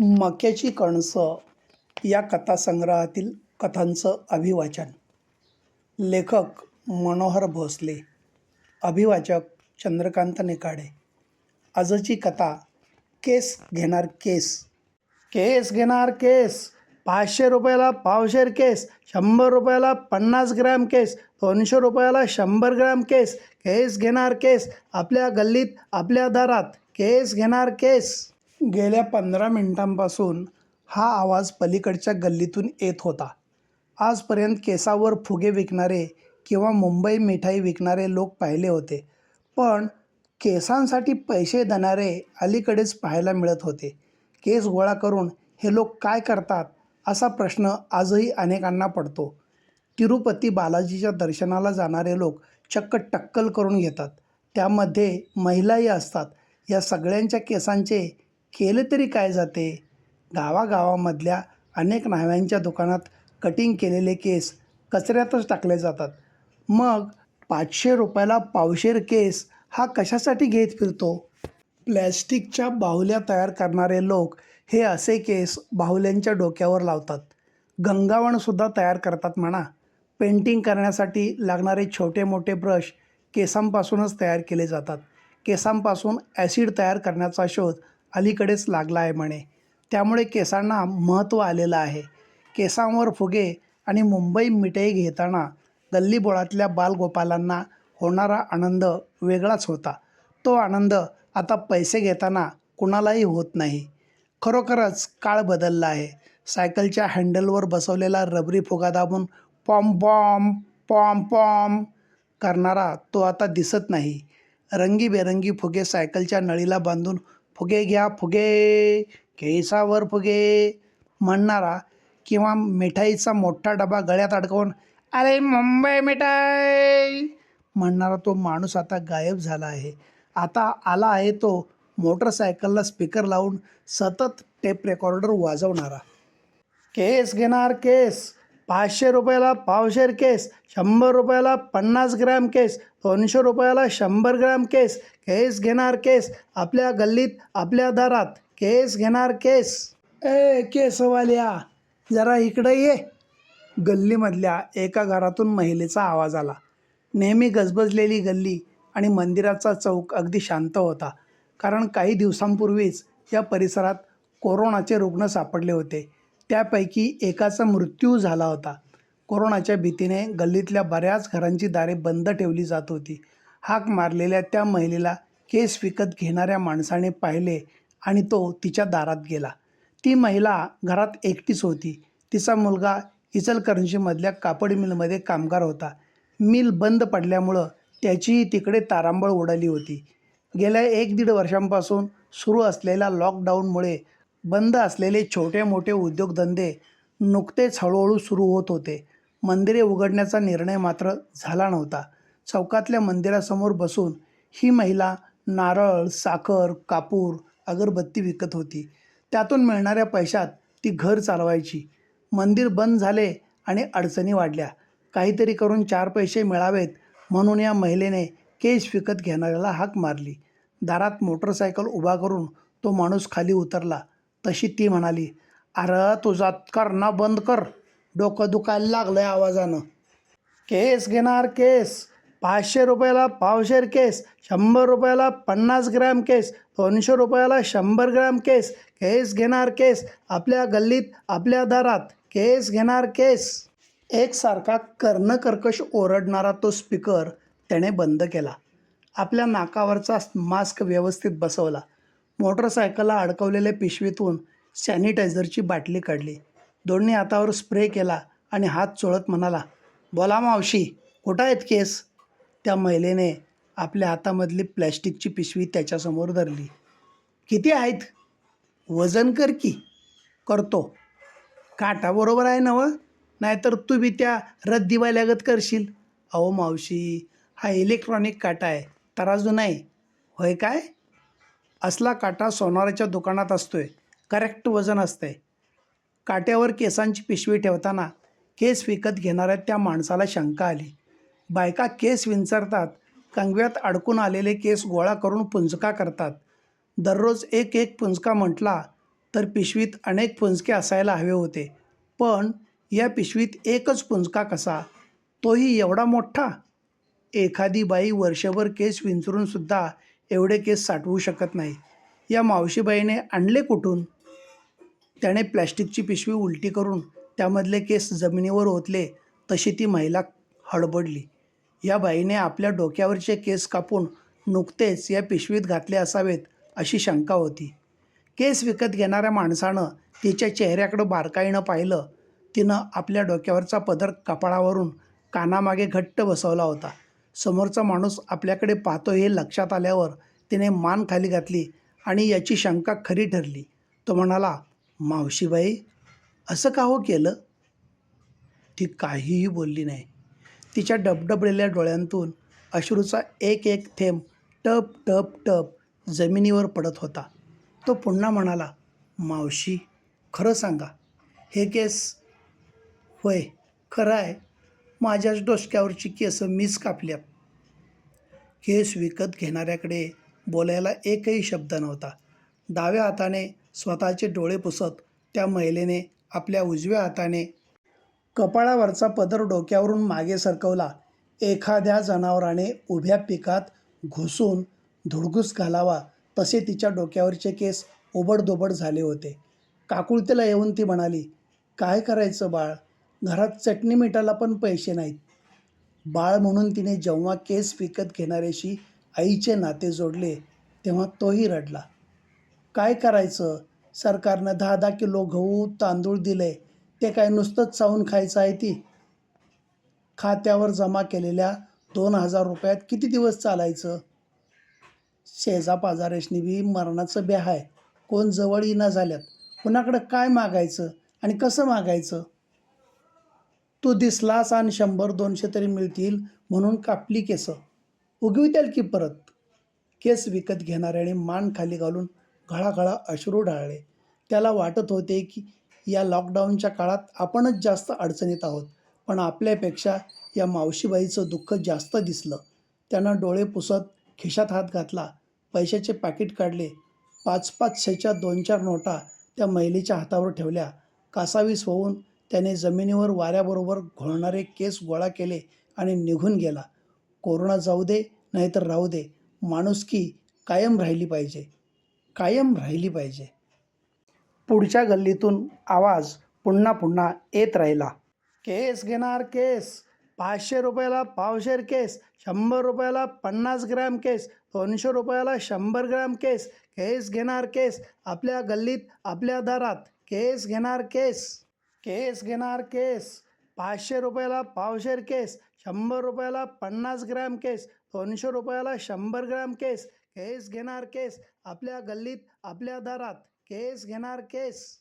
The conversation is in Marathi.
मक्याची कणसं या कथासंग्रहातील कथांचं अभिवाचन. लेखक मनोहर भोसले अभिवाचक चंद्रकांत नेकाडे. आजची कथा केस घेणार केस. केस घेणार केस पाचशे रुपयाला पावशेर केस शंभर रुपयाला पन्नास ग्रॅम केस दोनशे रुपयाला शंभर ग्रॅम केस केस घेणार केस आपल्या गल्लीत आपल्या दारात केस घेणार केस. गेल्या पंधरा मिनिटांपासून हा आवाज पलीकडच्या गल्लीतून येत होता. आजपर्यंत केसावर फुगे विकणारे किंवा मुंबई मिठाई विकणारे लोक पाहिले होते पण केसांसाठी पैसे देणारे अलीकडेच पाहायला मिळत होते. केस गोळा करून हे लोक काय करतात असा प्रश्न आजही अनेकांना पडतो. तिरुपती बालाजीच्या दर्शनाला जाणारे लोक चक्क टक्कल करून घेतात. त्यामध्ये महिलाही असतात. या सगळ्यांच्या केसांचे केलं तरी काय जाते? गावागावामधल्या अनेक न्हाव्यांच्या दुकानात कटिंग केलेले केस कचऱ्यातच टाकले जातात. मग पाचशे रुपयाला पावशेर केस हा कशासाठी घेत फिरतो? प्लॅस्टिकच्या बाहुल्या तयार करणारे लोक हे असे केस बाहुल्यांच्या डोक्यावर लावतात. गंगावणसुद्धा तयार करतात म्हणा. पेंटिंग करण्यासाठी लागणारे छोटे मोठे ब्रश केसांपासूनच तयार केले जातात. केसांपासून ॲसिड तयार करण्याचा शोध अलीकडेच लागला आहे म्हणे. त्यामुळे केसांना महत्त्व आलेलं आहे. केसांवर फुगे आणि मुंबई मिठाई घेताना गल्लीबोळातल्या बालगोपालांना होणारा आनंद वेगळाच होता. तो आनंद आता पैसे घेताना कुणालाही होत नाही. खरोखरच काळ बदलला आहे. सायकलच्या हँडलवर बसवलेला रबरी फुगा दाबून पॉम पॉम पॉम पॉम करणारा तो आता दिसत नाही. रंगीबेरंगी फुगे सायकलच्या नळीला बांधून फुगे घ्या फुगे. केसावर फुगे. म्हणणारा किंवा मिठाईचा मोठा डबा गळ्यात अडकवून अरे मुंबई मिठाई. म्हणणारा तो माणूस आता गायब झाला आहे. आता आला आहे तो मोटरसायकलला स्पीकर लावून सतत टेप रेकॉर्डर वाजवणारा. केस घेणार केस. पाचशे रुपयाला पावशेर केस शंभर रुपयाला पन्नास ग्रॅम केस दोनशे रुपयाला शंभर ग्रॅम केस केस घेणार केस आपल्या गल्लीत आपल्या दारात केस घेणार केस. ए केसवाल्या जरा इकडं ये. गल्लीमधल्या एका घरातून महिलेचा आवाज आला. नेहमी गजबजलेली गल्ली आणि मंदिराचा चौक अगदी शांत होता कारण काही दिवसांपूर्वीच या परिसरात कोरोनाचे रुग्ण सापडले होते. त्यापैकी एकाचा मृत्यू झाला होता. कोरोनाच्या भीतीने गल्लीतल्या बऱ्याच घरांची दारे बंद ठेवली जात होती. हाक मारलेल्या त्या महिलेला केस विकत घेणाऱ्या माणसाने पाहिले आणि तो तिच्या दारात गेला. ती महिला घरात एकटीच होती. तिचा मुलगा इचलकरंजीमधल्या कापड मिलमध्ये कामगार होता. मिल बंद पडल्यामुळं त्याचीही तिकडे तारांबळ उडाली होती. गेल्या एक दीड वर्षांपासून सुरू असलेल्या लॉकडाऊनमुळे बंद असलेले छोटे मोठे उद्योगधंदे नुकतेच हळूहळू सुरू होत होते. मंदिरे उघडण्याचा निर्णय मात्र झाला नव्हता. चौकातल्या मंदिरासमोर बसून ही महिला नारळ साखर कापूर अगरबत्ती विकत होती. त्यातून मिळणाऱ्या पैशात ती घर चालवायची. मंदिर बंद झाले आणि अडचणी वाढल्या. काहीतरी करून चार पैसे मिळावेत म्हणून या महिलेने केस विकत घेणाऱ्याला हाक मारली. दारात मोटरसायकल उभा करून तो माणूस खाली उतरला. तशी ती म्हणाली अरे तुझा करणं बंद कर. डोकं दुखायला लागलं आहे आवाजानं. केस घेणार केस. पाचशे रुपयाला पावशेर केस. शंभर रुपयाला पन्नास ग्रॅम केस. दोनशे रुपयाला शंभर ग्रॅम केस. केस घेणार केस. आपल्या गल्लीत आपल्या दारात. केस घेणार केस. एकसारखा कर्णकर्कश ओरडणारा तो स्पीकर त्याने बंद केला. आपल्या नाकावरचा मास्क व्यवस्थित बसवला. मोटरसायकलला अडकवलेल्या पिशवीतून सॅनिटायझरची बाटली काढली. दोन्ही हातावर स्प्रे केला आणि हात चोळत म्हणाला बोला मावशी कुठं आहेत केस? त्या महिलेने आपल्या हातामधली प्लॅस्टिकची पिशवी त्याच्यासमोर धरली. किती आहेत? वजन कर की. करतो. काटा बरोबर आहे ना नाहीतर तू बी त्या रद्दीवाल्यागत करशील. अहो मावशी हा इलेक्ट्रॉनिक काटा आहे तराजू नाही होय काय? असला काटा सोनाराच्या दुकानात असतोय करेक्ट वजन असतंय. काट्यावर केसांची पिशवी ठेवताना केस विकत घेणाऱ्या त्या माणसाला शंका आली. बायका केस विंचरतात कंगव्यात अडकून आलेले केस गोळा करून पुंजका करतात. दररोज एक एक पुंजका म्हटला तर पिशवीत अनेक पुंजके असायला हवे होते. पण या पिशवीत एकच पुंजका कसा? तोही एवढा मोठा? एखादी बाई वर्षभर केस विंचरूनसुद्धा एवढे केस साठवू शकत नाही. या मावशीबाईने आणले कुठून? त्याने प्लॅस्टिकची पिशवी उलटी करून त्यामधले केस जमिनीवर ओतले तशी ती महिला हडबडली. या बाईने आपल्या डोक्यावरचे केस कापून नुकतेच या पिशवीत घातले असावेत अशी शंका होती. केस विकत घेणाऱ्या माणसानं तिच्या चेहऱ्याकडं बारकाईनं पाहिलं. तिनं आपल्या डोक्यावरचा पदर कपाळावरून कानामागे घट्ट बसवला होता. समोरचा माणूस आपल्याकडे पाहतो हे लक्षात आल्यावर तिने मान खाली घातली आणि याची शंका खरी ठरली. तो म्हणाला मावशीबाई असं का हो केलं? ती काहीही बोलली नाही. तिच्या डबडबलेल्या डोळ्यांतून अश्रूचा एक एक थेंब टप टप टप जमिनीवर पडत होता. तो पुन्हा म्हणाला मावशी खरं सांगा हे केस होय खरं आहे. माझ्याच डोसक्यावरची केसं मीच कापल्यात. केस विकत घेणाऱ्याकडे बोलायला एकही शब्द नव्हता. डाव्या हाताने स्वतःचे डोळे पुसत त्या महिलेने आपल्या उजव्या हाताने कपाळावरचा पदर डोक्यावरून मागे सरकवला. एखाद्या जनावराने उभ्या पिकात घुसून धुडगूस घालावा तसे तिच्या डोक्यावरचे केस ओबडधोबड झाले होते. काकुळतेला येऊन ती म्हणाली काय करायचं बाळ? घरात चटणी मिठाला पण पैसे नाहीत. बाळ म्हणून तिने जेव्हा केस विकत घेणाऱ्याशी आईचे नाते जोडले तेव्हा तोही रडला. काय करायचं? सरकारनं दहा दहा किलो गहू तांदूळ दिले ते काय नुसतंच चावून खायचं आहे ती? खात्यावर जमा केलेल्या दोन हजार रुपयात किती दिवस चालायचं? शेजापाजारेशनी बी मरणाचं ब्या आहे कोण जवळ ना झाल्यात. कुणाकडं काय मागायचं आणि कसं मागायचं? तू दिसलास आणि शंभर दोनशे तरी मिळतील म्हणून कापली केस. उगवित्याल की परत? केस विकत घेणाऱ्याने मान खाली घालून घळाघळा अश्रू ढाळले. त्याला वाटत होते की या लॉकडाऊनच्या काळात आपणच जास्त अडचणीत आहोत पण आपल्यापेक्षा या मावशीबाईचं दुःख जास्त दिसलं. त्यानं डोळे पुसत खिशात हात घातला. पैशाचे पाकिट काढले. पाच पाचशेच्या दोन चार नोटा त्या महिलेच्या हातावर ठेवल्या. कासावीस होऊन त्याने जमिनीवर वाऱ्याबरोबर घोळणारे केस गोळा केले आणि निघून गेला. कोरोना जाऊ दे नाहीतर राहू दे. माणुसकी कायम राहिली पाहिजे. कायम राहिली पाहिजे. पुढच्या गल्लीतून आवाज पुन्हा पुन्हा येत राहिला. केस घेणार केस. पाचशे रुपयाला पावशेर केस. शंभर रुपयाला पन्नास ग्रॅम केस. दोनशे रुपयाला शंभर ग्रॅम केस. केस घेणार केस. आपल्या गल्लीत आपल्या दारात केस घेणार केस. केस घेणार केस पाचशे रुपयाला पावशेर केस शंभर रुपयाला पन्नास ग्रॅम केस दोनशे रुपयाला शंभर ग्रॅम केस केस घेणार केस आपल्या गल्लीत आपल्या दारात केस घेणार केस.